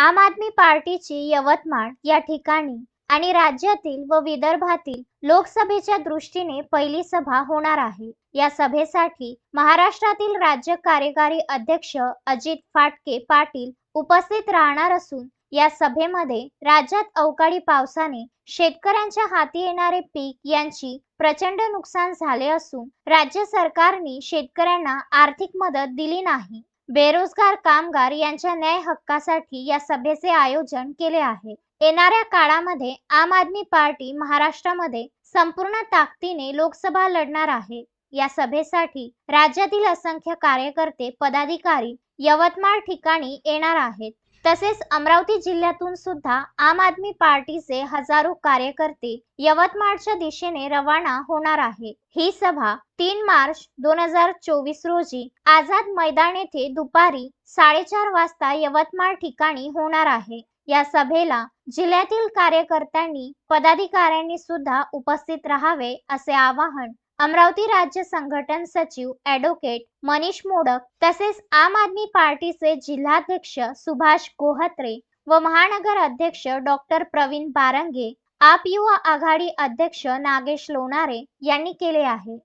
आम आदमी पार्टीची यवतमाळ या ठिकाणी आणि राज्यातील व विदर्भातील लोकसभेच्या दृष्टीने पहिली सभा होणार आहे. या सभेसाठी महाराष्ट्रातील राज्य कार्यकारी अध्यक्ष अजित फाटके पाटील उपस्थित राहणार असून या सभेमध्ये राज्यात अवकाळी पावसाने शेतकऱ्यांच्या हाती येणारे पीक यांची प्रचंड नुकसान झाले असून राज्य सरकारने शेतकऱ्यांना आर्थिक मदत दिली नाही. बेरोजगार कामगार यांच्या न्याय हक्कासाठी या सभेचे आयोजन केले आहे. येणाऱ्या काळामध्ये आम आदमी पार्टी महाराष्ट्रामध्ये संपूर्ण ताकदीने लोकसभा लढणार आहे. या सभेसाठी राज्यातील असंख्य कार्यकर्ते पदाधिकारी यवतमाळ ठिकाणी येणार आहेत. तसेच अमरावती जिल्ह्यातून सुद्धा आम आदमी पार्टीचे हजारो कार्यकर्ते यवतमाळच्या दिशेने रवाना होणार आहे ही सभा तीन मार्च दोन हजार चोवीस रोजी आझाद मैदान येथे दुपारी साडेचार वाजता यवतमाळ ठिकाणी होणार आहे. या सभेला जिल्ह्यातील कार्यकर्त्यांनी पदाधिकाऱ्यांनी सुद्धा उपस्थित राहावे असे आवाहन अमरावती राज्य संघटन सचिव ॲडव्होकेट मनीष मोडक तसेच आम आदमी पार्टीचे जिल्हाध्यक्ष सुभाष गोहत्रे व महानगर अध्यक्ष डॉक्टर प्रवीण बारंगे आप युवा आघाडी अध्यक्ष नागेश लोणारे यांनी केले आहे.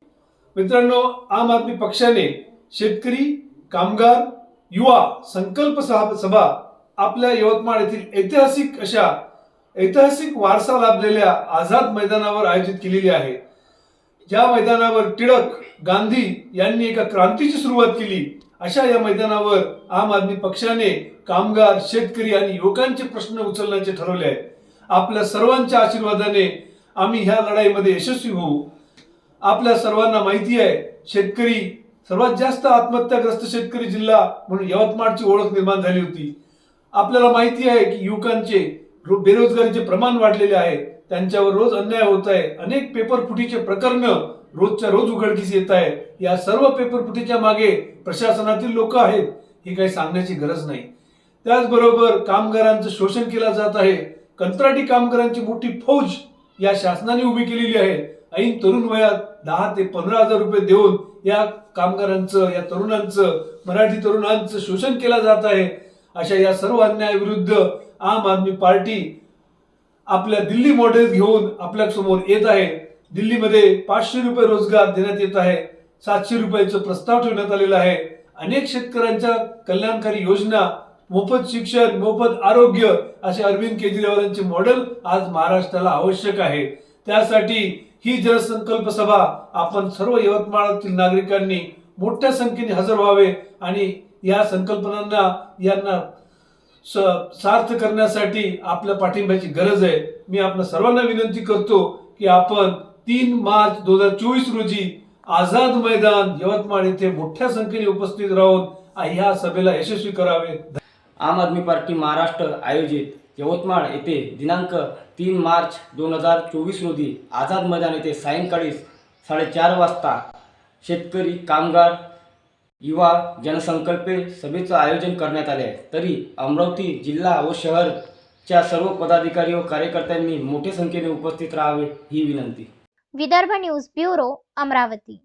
मित्रांनो आम आदमी पक्षाने शेतकरी कामगार युवा संकल्प सभा सभा आपल्या यवतमाळ येथील ऐतिहासिक अशा ऐतिहासिक वारसा लाभलेल्या आझाद मैदानावर आयोजित केलेली आहे. ज्या मैदानावर टिळक गांधी यांनी एका क्रांतीची सुरुवात केली अशा या मैदानावर आम आदमी पक्षाने कामगार शेतकरी आणि युवकांचे प्रश्न उचलण्याचे ठरवले आहे आपल्या सर्वांच्या आशीर्वादाने आम्ही ह्या लढाईमध्ये यशस्वी होऊ. आपल्या सर्वांना माहिती आहे शेतकरी सर्वात जास्त आत्महत्याग्रस्त शेतकरी जिल्हा म्हणून यवतमाळची ओळख निर्माण झाली होती. आपल्याला माहिती आहे की युवकांचे बेरोजगारीचे प्रमाण वाढलेले आहे. त्यांच्यावर रोज अन्याय होत आहे. अनेक पेपर फुटीचे प्रकरण रोजच्या रोज उघडकीस येत आहे. या सर्व पेपर फुटीच्या मागे प्रशासनातील लोक आहेत हे काही सांगण्याची गरज नाही. त्याचबरोबर कामगारांचं शोषण केलं जात आहे. कंत्राटी कामगारांची मोठी फौज या शासनाने उभी केलेली आहे. ऐन तरुण वयात दहा ते पंधरा हजार रुपये देऊन या कामगारांचं या तरुणांचं मराठी तरुणांचं शोषण केलं जात आहे. अशा या सर्व अन्यायाविरुद्ध आम आदमी पार्टी आपल्या दिल्ली मॉडेल घेऊन आपल्यासमोर येत आहे. दिल्लीमध्ये पाचशे रुपये रोजगार देण्यात येत आहे. सातशे रुपयाचं प्रस्ताव ठेवण्यात आलेला आहे. अनेक शेतकऱ्यांच्या कल्याणकारी योजना मोफत शिक्षण मोफत आरोग्य असे अरविंद केजरीवालांचे मॉडेल आज महाराष्ट्राला आवश्यक आहे. त्यासाठी ही जनसंकल्प सभा आपण सर्व यवतमाळातील नागरिकांनी मोठ्या संख्येने हजर व्हावे आणि या संकल्पनांना यांना सार्थ करण्यासाठी आपल्या पाठिंब्याची गरज आहे. मी आपल्या सर्वांना विनंती करतो की आपण तीन मार्च दोन हजार चोवीस रोजी आझाद मैदान यवतमाळ येथे मोठ्या संख्येने उपस्थित राहून ह्या सभेला यशस्वी करावे. आम आदमी पार्टी महाराष्ट्र आयोजित यवतमाळ येथे दिनांक तीन मार्च दोन हजार चोवीस रोजी आझाद मैदान येथे सायंकाळी साडेचार वाजता शेतकरी कामगार युवा जनसंकल्पे सभेचं आयोजन करण्यात आले. आहे तरी अमरावती जिल्हा व शहरच्या सर्व पदाधिकारी व कार्यकर्त्यांनी मोठ्या संख्येने उपस्थित राहावे ही विनंती. Vidarbha news bureau Amravati.